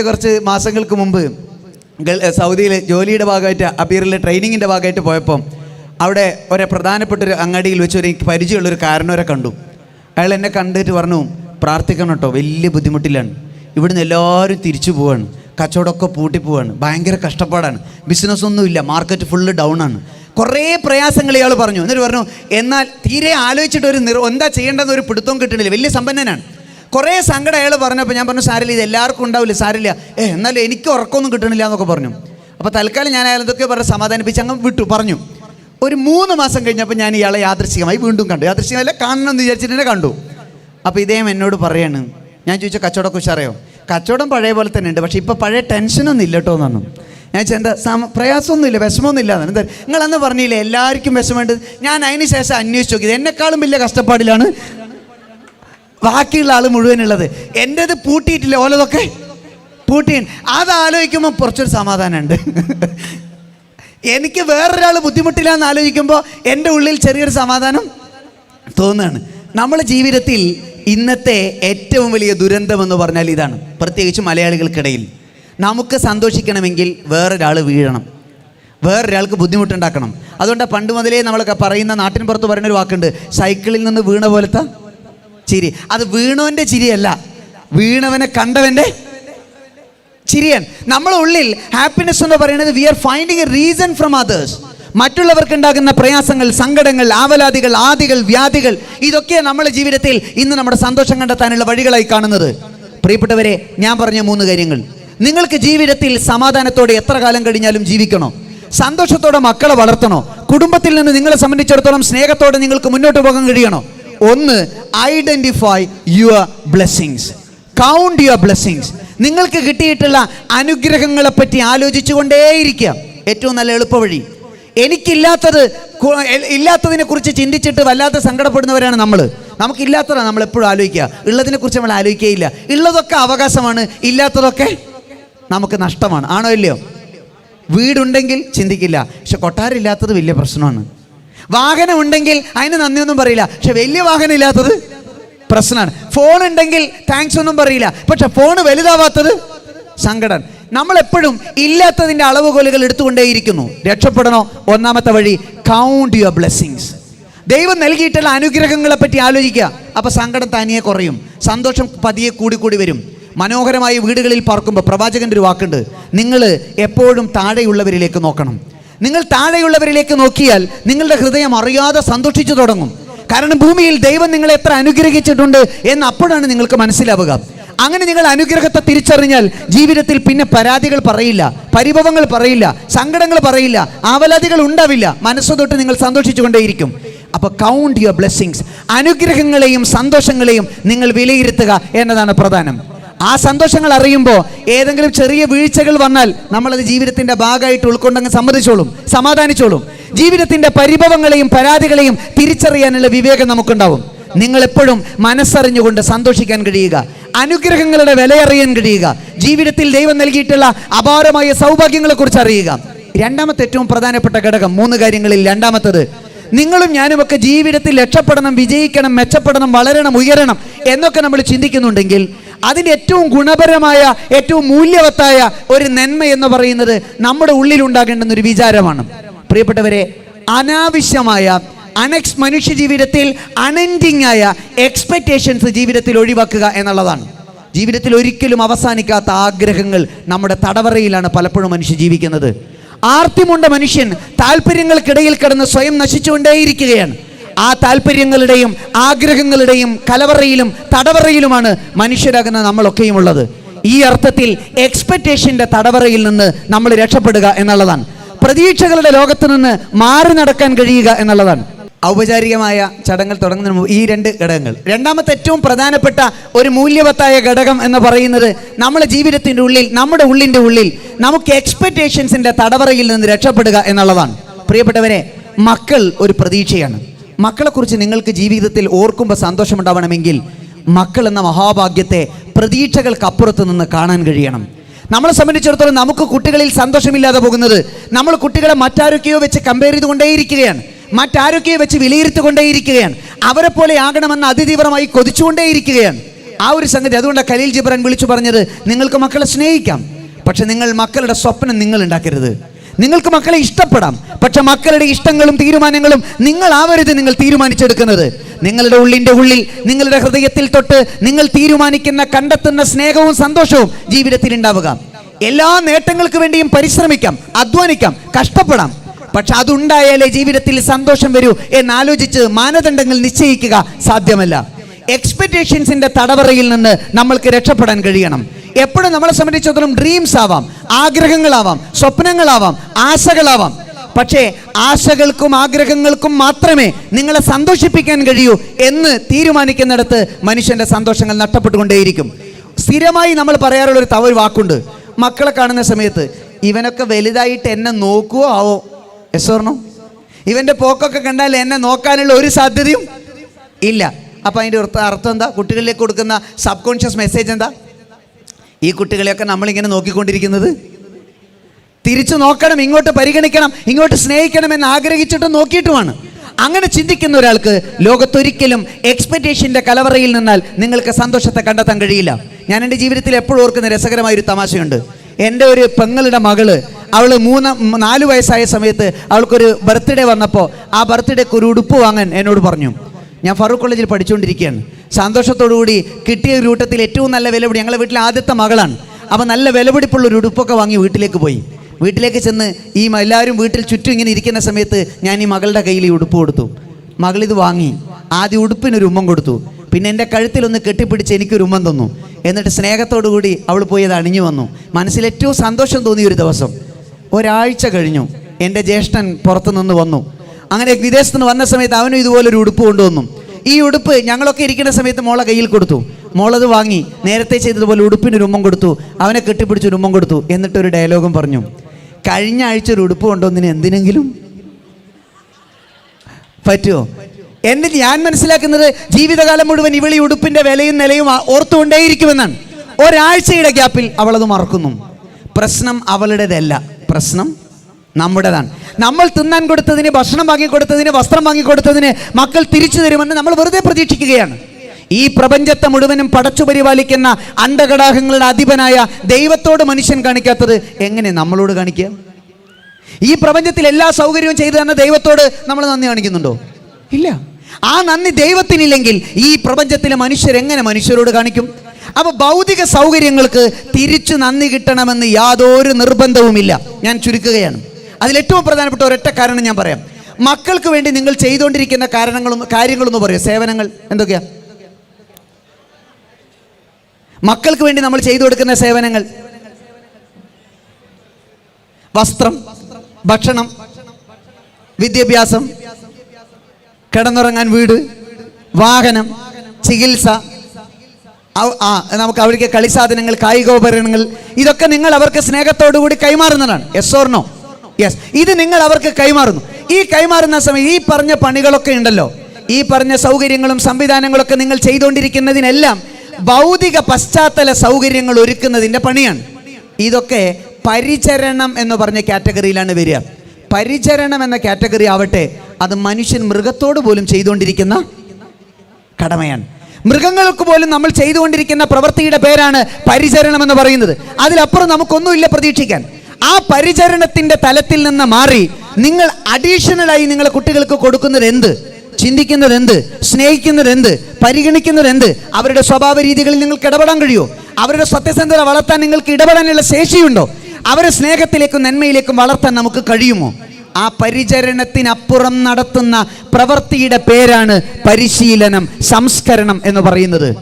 കുറച്ച് മാസങ്ങൾക്ക് മുമ്പ് സൗദിയിൽ ജോലിയുടെ ഭാഗമായിട്ട് അബീറിലെ ട്രെയിനിങ്ങിന്റെ ഭാഗമായിട്ട് പോയപ്പോൾ അവിടെ ഒരു പ്രധാനപ്പെട്ട ഒരു അങ്ങാടിയിൽ വെച്ച് ഒരു എനിക്ക് പരിചയമുള്ളൊരു കാരണവരെ കണ്ടു. അയാൾ എന്നെ കണ്ടിട്ട് പറഞ്ഞു പ്രാർത്ഥിക്കണം കേട്ടോ വലിയ ബുദ്ധിമുട്ടിലാണ്. ഇവിടുന്ന് എല്ലാവരും തിരിച്ചു പോവാണ്. കച്ചവടമൊക്കെ പൂട്ടി പോവാണ്. ഭയങ്കര കഷ്ടപ്പാടാണ്. ബിസിനസ് ഒന്നുമില്ല മാർക്കറ്റ് ഫുള്ള് ഡൗൺ ആണ്. കുറേ പ്രയാസങ്ങൾ ഇയാൾ പറഞ്ഞു. എന്നിട്ട് പറഞ്ഞു എന്നാൽ തീരെ ആലോചിച്ചിട്ട് ഒരു എന്താ ചെയ്യേണ്ടതെന്ന് ഒരു പിടുത്തവും കിട്ടണില്ല. വലിയ സമ്പന്നനാണ്. കുറേ സങ്കടം അയാൾ പറഞ്ഞപ്പോൾ ഞാൻ പറഞ്ഞു സാരില്ല ഇത് എല്ലാവർക്കും ഉണ്ടാവില്ല? സാരില്ല. ഏ എന്നാലും എനിക്ക് ഉറക്കമൊന്നും കിട്ടണില്ല എന്നൊക്കെ പറഞ്ഞു. അപ്പോൾ തൽക്കാലം ഞാൻ അയാൾ എന്തൊക്കെ പറഞ്ഞ് സമാധാനിപ്പിച്ച് അങ്ങ് വിട്ടു പറഞ്ഞു. ഒരു മൂന്ന് മാസം കഴിഞ്ഞപ്പോൾ ഞാൻ ഇയാളെ യാദൃശ്ചികമായി വീണ്ടും കണ്ടു. യാദൃശ്ചികമല്ല കാണണം എന്ന് വിചാരിച്ചിട്ട് കണ്ടു. അപ്പോൾ ഇദ്ദേഹം എന്നോട് പറയാണ് ഞാൻ ചോദിച്ച കച്ചവടമൊക്കെ ഉഷാറയോ കച്ചവടം പഴയ പോലെ തന്നെ ഉണ്ട് പക്ഷേ ഇപ്പോൾ പഴയ ടെൻഷനൊന്നും ഇല്ല കേട്ടോ എന്നാണ്. ഞാൻ എന്താ സമ പ്രയാസമൊന്നുമില്ല വിഷമമൊന്നുമില്ല എന്നാണ്. എന്താ നിങ്ങളന്ന് പറഞ്ഞില്ലേ എല്ലാവർക്കും വിഷമമുണ്ട്. ഞാൻ അതിന് ശേഷം അന്വേഷിച്ച് നോക്കിയത് എന്നെക്കാളും വലിയ കഷ്ടപ്പാടിലാണ് ബാക്കിയുള്ള ആൾ മുഴുവനുള്ളത്. എന്റെത് പൂട്ടിയിട്ടില്ല ഓലതൊക്കെ? പൂട്ടി. അത് ആലോചിക്കുമ്പോൾ കുറച്ചൊരു സമാധാനമുണ്ട്. എനിക്ക് വേറൊരാൾ ബുദ്ധിമുട്ടില്ല എന്ന് ആലോചിക്കുമ്പോൾ എന്റെ ഉള്ളിൽ ചെറിയൊരു സമാധാനം തോന്നുകയാണ്. നമ്മൾ ജീവിതത്തിൽ ഇന്നത്തെ ഏറ്റവും വലിയ ദുരന്തം എന്ന് പറഞ്ഞാൽ ഇതാണ്. പ്രത്യേകിച്ച് മലയാളികൾക്കിടയിൽ. നമുക്ക് സന്തോഷിക്കണമെങ്കിൽ വേറൊരാൾ വീഴണം. വേറൊരാൾക്ക് ബുദ്ധിമുട്ടുണ്ടാക്കണം. അതുകൊണ്ട് പണ്ട് മുതലേ നമ്മളൊക്കെ പറയുന്ന നാട്ടിൻ പുറത്ത് പറയുന്നൊരു വാക്കുണ്ട്. സൈക്കിളിൽ നിന്ന് വീണ പോലത്തെ ചിരി. അത് വീണവന്റെ ചിരിയല്ല. വീണവനെ കണ്ടവന്റെ ചിരിയൻ. നമ്മളെ ഉള്ളിൽ ഹാപ്പിനെസ് എന്ന് പറയുന്നത് we are finding a reason from others മറ്റുള്ളവർക്ക് ഉണ്ടാകുന്ന പ്രയാസങ്ങൾ സങ്കടങ്ങൾ ആവലാതികൾ ആദികൾ വ്യാധികൾ ഇതൊക്കെ നമ്മുടെ ജീവിതത്തിൽ ഇന്ന് നമ്മുടെ സന്തോഷം കണ്ടെത്താനുള്ള വഴികളായി കാണുന്നത്. പ്രിയപ്പെട്ടവരെ ഞാൻ പറഞ്ഞ മൂന്ന് കാര്യങ്ങൾ. നിങ്ങൾക്ക് ജീവിതത്തിൽ സമാധാനത്തോടെ എത്ര കാലം കഴിഞ്ഞാലും ജീവിക്കണോ? സന്തോഷത്തോടെ മക്കളെ വളർത്തണോ? കുടുംബത്തിൽ നിന്ന് നിങ്ങളെ സംബന്ധിച്ചിടത്തോളം സ്നേഹത്തോടെ നിങ്ങൾക്ക് മുന്നോട്ട് പോകാൻ കഴിയണോ? ഒന്ന് identify your blessings count your blessings നിങ്ങൾക്ക് കിട്ടിയിട്ടുള്ള അനുഗ്രഹങ്ങളെപ്പറ്റി ആലോചിച്ചുകൊണ്ടേയിരിക്കുക ഏറ്റവും നല്ല എളുപ്പവഴി. എനിക്കില്ലാത്തത് ഇല്ലാത്തതിനെ കുറിച്ച് ചിന്തിച്ചിട്ട് വല്ലാതെ സങ്കടപ്പെടുന്നവരാണ് നമ്മൾ നമുക്കില്ലാത്തതാണ് നമ്മൾ എപ്പോഴും ആലോചിക്കുക. ഉള്ളതിനെ കുറിച്ച് നമ്മൾ ആലോചിക്കുകയില്ല ഉള്ളതൊക്കെ അവകാശമാണ് ഇല്ലാത്തതൊക്കെ നമുക്ക് നഷ്ടമാണ്. ആണോ ഇല്ലയോ? വീടുണ്ടെങ്കിൽ ചിന്തിക്കില്ല. പക്ഷെ കൊട്ടാരം ഇല്ലാത്തത് വലിയ പ്രശ്നമാണ്. വാഹനം ഉണ്ടെങ്കിൽ അതിന് നന്ദിയൊന്നും പറയില്ല. പക്ഷെ വലിയ വാഹനം ഇല്ലാത്തത് പ്രശ്നമാണ്. ഫോൺ ഉണ്ടെങ്കിൽ താങ്ക്സ് ഒന്നും പറയില്ല. പക്ഷെ ഫോൺ വലുതാവാത്തത് സങ്കടം നമ്മളെപ്പോഴും ഇല്ലാത്തതിന്റെ അളവുകോലുകൾ എടുത്തുകൊണ്ടേയിരിക്കുന്നു. രക്ഷപ്പെടണോ? ഒന്നാമത്തെ വഴി കൗണ്ട് യുവർ ബ്ലെസ്സിങ്സ് ദൈവം നൽകിയിട്ടുള്ള അനുഗ്രഹങ്ങളെ പറ്റി ആലോചിക്കുക. അപ്പോൾ സങ്കടം തനിയെ കുറയും. സന്തോഷം പതിയെ കൂടി കൂടി വരും. മനോഹരമായ വീടുകളിൽ പാർക്കുമ്പോൾ പ്രവാചകന്റെ ഒരു വാക്കുണ്ട്. നിങ്ങൾ എപ്പോഴും താഴെയുള്ളവരിലേക്ക് നോക്കണം. നിങ്ങൾ താഴെയുള്ളവരിലേക്ക് നോക്കിയാൽ നിങ്ങളുടെ ഹൃദയം അറിയാതെ സന്തോഷിച്ചു തുടങ്ങും. കാരണം ഭൂമിയിൽ ദൈവം നിങ്ങളെ എത്ര അനുഗ്രഹിച്ചിട്ടുണ്ട് എന്ന് അപ്പോഴാണ് നിങ്ങൾക്ക് മനസ്സിലാവുക. അങ്ങനെ നിങ്ങൾ അനുഗ്രഹത്തെ തിരിച്ചറിഞ്ഞാൽ ജീവിതത്തിൽ പിന്നെ പരാതികൾ പറയില്ല പരിഭവങ്ങൾ പറയില്ല സങ്കടങ്ങൾ പറയില്ല ആവലാതികൾ ഉണ്ടാവില്ല. മനസ്സ് തൊട്ട് നിങ്ങൾ സന്തോഷിച്ചുകൊണ്ടേയിരിക്കും അപ്പോൾ കൗണ്ട് യുവർ ബ്ലെസ്സിങ്സ് അനുഗ്രഹങ്ങളെയും സന്തോഷങ്ങളെയും നിങ്ങൾ വിലയിരുത്തുക എന്നതാണ് പ്രധാനം. ആ സന്തോഷങ്ങൾ അറിയുമ്പോൾ ഏതെങ്കിലും ചെറിയ വീഴ്ചകൾ വന്നാൽ നമ്മളത് ജീവിതത്തിന്റെ ഭാഗമായിട്ട് ഉൾക്കൊണ്ടങ്ങ് സമ്മതിച്ചോളും സമാധാനിച്ചോളും. ജീവിതത്തിന്റെ പരിഭവങ്ങളെയും പരാതികളെയും തിരിച്ചറിയാനുള്ള വിവേകം നമുക്കുണ്ടാവും. നിങ്ങൾ എപ്പോഴും മനസ്സറിഞ്ഞുകൊണ്ട് സന്തോഷിക്കാൻ കഴിയുക അനുഗ്രഹങ്ങളുടെ വിലയറിയാൻ കഴിയുക ജീവിതത്തിൽ ദൈവം നൽകിയിട്ടുള്ള അപാരമായ സൗഭാഗ്യങ്ങളെ കുറിച്ച് അറിയുക. രണ്ടാമത്തെ ഏറ്റവും പ്രധാനപ്പെട്ട ഘടകം മൂന്ന് കാര്യങ്ങളിൽ രണ്ടാമത്തത് നിങ്ങളും ഞാനുമൊക്കെ ജീവിതത്തിൽ രക്ഷപ്പെടണം വിജയിക്കണം മെച്ചപ്പെടണം വളരണം ഉയരണം എന്നൊക്കെ നമ്മൾ ചിന്തിക്കുന്നുണ്ടെങ്കിൽ അതിന്റെ ഏറ്റവും ഗുണപരമായ ഏറ്റവും മൂല്യവത്തായ ഒരു നന്മ എന്ന് പറയുന്നത് നമ്മുടെ ഉള്ളിൽ ഉണ്ടാകേണ്ടുന്ന ഒരു വിചാരമാണ്. പ്രിയപ്പെട്ടവരെ അനാവശ്യമായ അനക്സ് മനുഷ്യ ജീവിതത്തിൽ അനൻഡിങ് ആയ എക്സ്പെക്റ്റേഷൻസ് ജീവിതത്തിൽ ഒഴിവാക്കുക എന്നുള്ളതാണ്. ജീവിതത്തിൽ ഒരിക്കലും അവസാനിക്കാത്ത ആഗ്രഹങ്ങൾ നമ്മുടെ തടവറയിലാണ് പലപ്പോഴും മനുഷ്യ ജീവിക്കുന്നത്. ആർത്തിമുണ്ട മനുഷ്യൻ താല്പര്യങ്ങൾക്കിടയിൽ കിടന്ന് സ്വയം നശിച്ചുകൊണ്ടേയിരിക്കുകയാണ്. ആ താല്പര്യങ്ങളുടെയും ആഗ്രഹങ്ങളുടെയും കലവറയിലും തടവറയിലുമാണ് മനുഷ്യരാകുന്ന നമ്മളൊക്കെയും ഉള്ളത് ഈ അർത്ഥത്തിൽ എക്സ്പെക്റ്റേഷന്റെ തടവറയിൽ നിന്ന് നമ്മൾ രക്ഷപ്പെടുക എന്നുള്ളതാണ്. പ്രതീക്ഷകളുടെ ലോകത്ത് നിന്ന് മാറി നടക്കാൻ കഴിയുക എന്നുള്ളതാണ്. ഔപചാരികമായ ചടങ്ങുകൾ തുടങ്ങുന്നതിന് മുമ്പ് ഈ രണ്ട് ഘടകങ്ങൾ. രണ്ടാമത്തെ ഏറ്റവും പ്രധാനപ്പെട്ട ഒരു മൂല്യവത്തായ ഘടകം എന്ന് പറയുന്നത് നമ്മുടെ ജീവിതത്തിന്റെ ഉള്ളിൽ നമ്മുടെ ഉള്ളിന്റെ ഉള്ളിൽ നമുക്ക് എക്സ്പെക്റ്റേഷൻസിന്റെ തടവറയിൽ നിന്ന് രക്ഷപ്പെടുക എന്നുള്ളതാണ്. പ്രിയപ്പെട്ടവരെ മക്കൾ ഒരു പ്രതീക്ഷയാണ്. മക്കളെക്കുറിച്ച് നിങ്ങൾക്ക് ജീവിതത്തിൽ ഓർക്കുമ്പോൾ സന്തോഷമുണ്ടാവണമെങ്കിൽ മക്കൾ എന്ന മഹാഭാഗ്യത്തെ പ്രതീക്ഷകൾക്കപ്പുറത്ത് നിന്ന് കാണാൻ കഴിയണം. നമ്മളെ സംബന്ധിച്ചിടത്തോളം നമുക്ക് കുട്ടികളിൽ സന്തോഷമില്ലാതെ പോകുന്നത് നമ്മൾ കുട്ടികളെ മറ്റാരൊക്കെയോ വെച്ച് കമ്പയർ ചെയ്തുകൊണ്ടേയിരിക്കുകയാണ്. മറ്റാരൊക്കെയോ വെച്ച് വിലയിരുത്തിക്കൊണ്ടേയിരിക്കുകയാണ്. അവരെ പോലെ ആകണമെന്ന് അതിതീവ്രമായി കൊതിച്ചുകൊണ്ടേയിരിക്കുകയാണ്. ആ ഒരു സംഗതി അതുകൊണ്ട് ഖലീൽ ജിബ്രാൻ വിളിച്ചു പറഞ്ഞത് നിങ്ങൾക്ക് മക്കളെ സ്നേഹിക്കാം. പക്ഷെ നിങ്ങൾ മക്കളുടെ സ്വപ്നം നിങ്ങൾ ഉണ്ടാക്കരുത്. നിങ്ങൾക്ക് മക്കളെ ഇഷ്ടപ്പെടാം. പക്ഷെ മക്കളുടെ ഇഷ്ടങ്ങളും തീരുമാനങ്ങളും നിങ്ങൾ ആവരുത് നിങ്ങൾ തീരുമാനിച്ചെടുക്കുന്നത്. നിങ്ങളുടെ ഉള്ളിന്റെ ഉള്ളിൽ നിങ്ങളുടെ ഹൃദയത്തിൽ തൊട്ട് നിങ്ങൾ തീരുമാനിക്കുന്ന കണ്ടെത്തുന്ന സ്നേഹവും സന്തോഷവും ജീവിതത്തിൽ ഉണ്ടാവുക എല്ലാ നേട്ടങ്ങൾക്ക് വേണ്ടിയും പരിശ്രമിക്കാം അധ്വാനിക്കാം കഷ്ടപ്പെടാം. പക്ഷെ അതുണ്ടായാലേ ജീവിതത്തിൽ സന്തോഷം വരൂ എന്നാലോചിച്ച് മാനദണ്ഡങ്ങൾ നിശ്ചയിക്കുക സാധ്യമല്ല. എക്സ്പെക്ടേഷൻസിന്റെ തടവറയിൽ നിന്ന് നമ്മൾക്ക് രക്ഷപ്പെടാൻ കഴിയണം. എപ്പോഴും നമ്മളെ സംബന്ധിച്ചിടത്തോളം ഡ്രീംസ് ആവാം ആഗ്രഹങ്ങളാവാം സ്വപ്നങ്ങളാവാം ആശകളാവാം. പക്ഷേ ആശകൾക്കും ആഗ്രഹങ്ങൾക്കും മാത്രമേ നിങ്ങളെ സന്തോഷിപ്പിക്കാൻ കഴിയൂ എന്ന് തീരുമാനിക്കുന്നിടത്ത് മനുഷ്യന്റെ സന്തോഷങ്ങൾ നഷ്ടപ്പെട്ടുകൊണ്ടേയിരിക്കും. സ്ഥിരമായി നമ്മൾ പറയാറുള്ള ഒരു തവ വാക്കുണ്ട്. മക്കളെ കാണുന്ന സമയത്ത് ഇവനൊക്കെ വലുതായിട്ട് എന്നെ നോക്കുവോ? ആവോ. എസ് ഓർണോ ഇവന്റെ പോക്കൊക്കെ കണ്ടാൽ എന്നെ നോക്കാനുള്ള ഒരു സാധ്യതയും ഇല്ല. അപ്പം അതിന്റെ അർത്ഥം എന്താ? കുട്ടികളിലേക്ക് കൊടുക്കുന്ന സബ് കോൺഷ്യസ് മെസ്സേജ് എന്താ? ഈ കുട്ടികളെയൊക്കെ നമ്മളിങ്ങനെ നോക്കിക്കൊണ്ടിരിക്കുന്നത്? തിരിച്ചു നോക്കണം ഇങ്ങോട്ട് പരിഗണിക്കണം ഇങ്ങോട്ട് സ്നേഹിക്കണം എന്ന് ആഗ്രഹിച്ചിട്ട് നോക്കിയിട്ടുമാണ്. അങ്ങനെ ചിന്തിക്കുന്ന ഒരാൾക്ക് ലോകത്തൊരിക്കലും എക്സ്പെക്റ്റേഷന്റെ കലവറയിൽ നിന്നാൽ നിങ്ങൾക്ക് സന്തോഷത്തെ കണ്ടെത്താൻ കഴിയില്ല. ഞാൻ എന്റെ ജീവിതത്തിൽ എപ്പോഴും ഓർക്കുന്ന രസകരമായ ഒരു തമാശയുണ്ട്. എന്റെ ഒരു പെങ്ങളുടെ മകൾ അവൾ മൂന്ന് നാല് വയസ്സായ സമയത്ത് അവൾക്കൊരു ബർത്ത്ഡേ വന്നപ്പോൾ ആ ബർത്ത്ഡേക്ക് ഒരു ഉടുപ്പ് വാങ്ങാൻ എന്നോട് പറഞ്ഞു. ഞാൻ ഫറൂഖ് കോളേജിൽ പഠിച്ചുകൊണ്ടിരിക്കുകയാണ്. സന്തോഷത്തോടു കൂടി കിട്ടിയ ഒരു കൂട്ടത്തിൽ ഏറ്റവും നല്ല വിലപിടി ഞങ്ങളെ വീട്ടിലെ ആദ്യത്തെ മകളാണ്. അപ്പോൾ നല്ല വിലപിടിപ്പുള്ള ഒരു ഉടുപ്പൊക്കെ വാങ്ങി വീട്ടിലേക്ക് പോയി. വീട്ടിലേക്ക് ചെന്ന് ഈ എല്ലാവരും വീട്ടിൽ ചുറ്റും ഇങ്ങനെ ഇരിക്കുന്ന സമയത്ത് ഞാൻ ഈ മകളുടെ കയ്യിൽ ഈ ഉടുപ്പ് കൊടുത്തു. മകളിത് വാങ്ങി. ആദ്യം ഉടുപ്പിനൊരു ഉമ്മം കൊടുത്തു. പിന്നെ എന്റെ കഴുത്തിലൊന്ന് കെട്ടിപ്പിടിച്ച് എനിക്കൊരു ഉമ്മം തന്നു. എന്നിട്ട് സ്നേഹത്തോടു കൂടി അവൾ പോയി അത് അണിഞ്ഞു വന്നു. മനസ്സിൽ ഏറ്റവും സന്തോഷം തോന്നിയ ഒരു ദിവസം. ഒരാഴ്ച കഴിഞ്ഞു. എന്റെ ജ്യേഷ്ഠൻ പുറത്തു നിന്ന് വന്നു. അങ്ങനെ വിദേശത്ത് നിന്ന് വന്ന സമയത്ത് അവനും ഇതുപോലൊരു ഉടുപ്പ് കൊണ്ടുവന്നു. ഈ ഉടുപ്പ് ഞങ്ങളൊക്കെ ഇരിക്കുന്ന സമയത്ത് മോളെ കയ്യിൽ കൊടുത്തു. മോളത് വാങ്ങി. നേരത്തെ ചെയ്തതുപോലെ ഉടുപ്പിനൊരു ഉമ്മം കൊടുത്തു. അവനെ കെട്ടിപ്പിടിച്ച് ഒരു ഉമ്മം കൊടുത്തു. എന്നിട്ടൊരു ഡയലോഗും പറഞ്ഞു. കഴിഞ്ഞ ആഴ്ച ഒരു ഉടുപ്പ് കൊണ്ടുവന്നതിന് എന്തിനെങ്കിലും? പറ്റുമോ എന്നിട്ട് ഞാൻ മനസ്സിലാക്കുന്നത് ജീവിതകാലം മുഴുവൻ ഇവളി ഉടുപ്പിന്റെ വിലയും നിലയും ഓർത്തുകൊണ്ടേയിരിക്കുമെന്നാണ്. ഒരാഴ്ചയുടെ ഗ്യാപ്പിൽ അവളത് മറക്കുന്നു. പ്രശ്നം അവളുടേതല്ല. പ്രശ്നം നമ്മുടേതാണ്. നമ്മൾ തിന്നാൻ കൊടുത്തതിന് ഭക്ഷണം വാങ്ങിക്കൊടുത്തതിന് വസ്ത്രം വാങ്ങിക്കൊടുത്തതിന് മക്കൾ തിരിച്ചു തരുമെന്ന് നമ്മൾ വെറുതെ പ്രതീക്ഷിക്കുകയാണ്. ഈ പ്രപഞ്ചത്തെ മുഴുവനും പടച്ചു പരിപാലിക്കുന്ന അണ്ടകടാഹങ്ങളുടെ അധിപനായ ദൈവത്തോട് മനുഷ്യൻ കാണിക്കാത്തത് എങ്ങനെ നമ്മളോട് കാണിക്കുക? ഈ പ്രപഞ്ചത്തിൽ എല്ലാ സൗകര്യവും ചെയ്തു തന്ന ദൈവത്തോട് നമ്മൾ നന്ദി കാണിക്കുന്നുണ്ടോ? ഇല്ല. ആ നന്ദി ദൈവത്തിനില്ലെങ്കിൽ ഈ പ്രപഞ്ചത്തിലെ മനുഷ്യർ എങ്ങനെ മനുഷ്യരോട് കാണിക്കും? അപ്പൊ ഭൗതിക സൗകര്യങ്ങൾക്ക് തിരിച്ചു നന്ദി കിട്ടണമെന്ന് യാതൊരു നിർബന്ധവുമില്ല. ഞാൻ ചുരുക്കുകയാണ്. അതിൽ ഏറ്റവും പ്രധാനപ്പെട്ട ഒരൊറ്റ കാരണം ഞാൻ പറയാം. മക്കൾക്ക് വേണ്ടി നിങ്ങൾ ചെയ്തുകൊണ്ടിരിക്കുന്ന കാരണങ്ങളും കാര്യങ്ങളൊന്ന് പറയൂ. സേവനങ്ങൾ എന്തൊക്കെയാ? മക്കൾക്ക് വേണ്ടി നമ്മൾ ചെയ്തു കൊടുക്കുന്ന സേവനങ്ങൾ. വസ്ത്രം ഭക്ഷണം വിദ്യാഭ്യാസം കിടന്നുറങ്ങാൻ വീട് വാഹനം ചികിത്സ ആ നമുക്ക് അവർക്ക് കളിസാധനങ്ങൾ കായികോപകരണങ്ങൾ ഇതൊക്കെ നിങ്ങൾ അവർക്ക് സ്നേഹത്തോടു കൂടി കൈമാറുന്നതാണ് എസ് ഓർണോ യെസ് ഇത് നിങ്ങൾ അവർക്ക് കൈമാറുന്നു. ഈ കൈമാറുന്ന സമയം ഈ പറഞ്ഞ പണികളൊക്കെ ഉണ്ടല്ലോ. ഈ പറഞ്ഞ സൗകര്യങ്ങളും സംവിധാനങ്ങളൊക്കെ നിങ്ങൾ ചെയ്തുകൊണ്ടിരിക്കുന്നതിനെല്ലാം ഭൗതിക പശ്ചാത്തല സൗകര്യങ്ങൾ ഒരുക്കുന്നതിന്റെ പണിയാണ്. ഇതൊക്കെ പരിചരണം എന്ന് പറഞ്ഞ കാറ്റഗറിയിലാണ് വരിക. പരിചരണം എന്ന കാറ്റഗറി ആവട്ടെ അത് മനുഷ്യൻ മൃഗത്തോട് പോലും ചെയ്തുകൊണ്ടിരിക്കുന്ന കടമയാണ്. മൃഗങ്ങൾക്ക് പോലും നമ്മൾ ചെയ്തുകൊണ്ടിരിക്കുന്ന പ്രവൃത്തിയുടെ പേരാണ് പരിചരണം എന്ന് പറയുന്നത്. അതിലപ്പുറം നമുക്കൊന്നുമില്ല പ്രതീക്ഷിക്കാൻ. ആ പരിചരണത്തിന്റെ തലത്തിൽ നിന്ന് മാറി നിങ്ങൾ അഡീഷണലായി നിങ്ങളെ കുട്ടികൾക്ക് കൊടുക്കുന്നത് എന്ത്? ചിന്തിക്കുന്നത് എന്ത്? സ്നേഹിക്കുന്നത് എന്ത്? പരിഗണിക്കുന്നത് എന്ത്? അവരുടെ സ്വഭാവ രീതികളിൽ നിങ്ങൾക്ക് ഇടപെടാൻ കഴിയുമോ? അവരുടെ സത്യസന്ധത വളർത്താൻ നിങ്ങൾക്ക് ഇടപെടാനുള്ള ശേഷിയുണ്ടോ? അവരെ സ്നേഹത്തിലേക്കും നന്മയിലേക്കും വളർത്താൻ നമുക്ക് കഴിയുമോ? ആ പരിചരണത്തിനപ്പുറം നടത്തുന്ന പ്രവൃത്തിയുടെ പേരാണ് പരിശീലനം സംസ്കരണം എന്ന് പറയുന്നത്.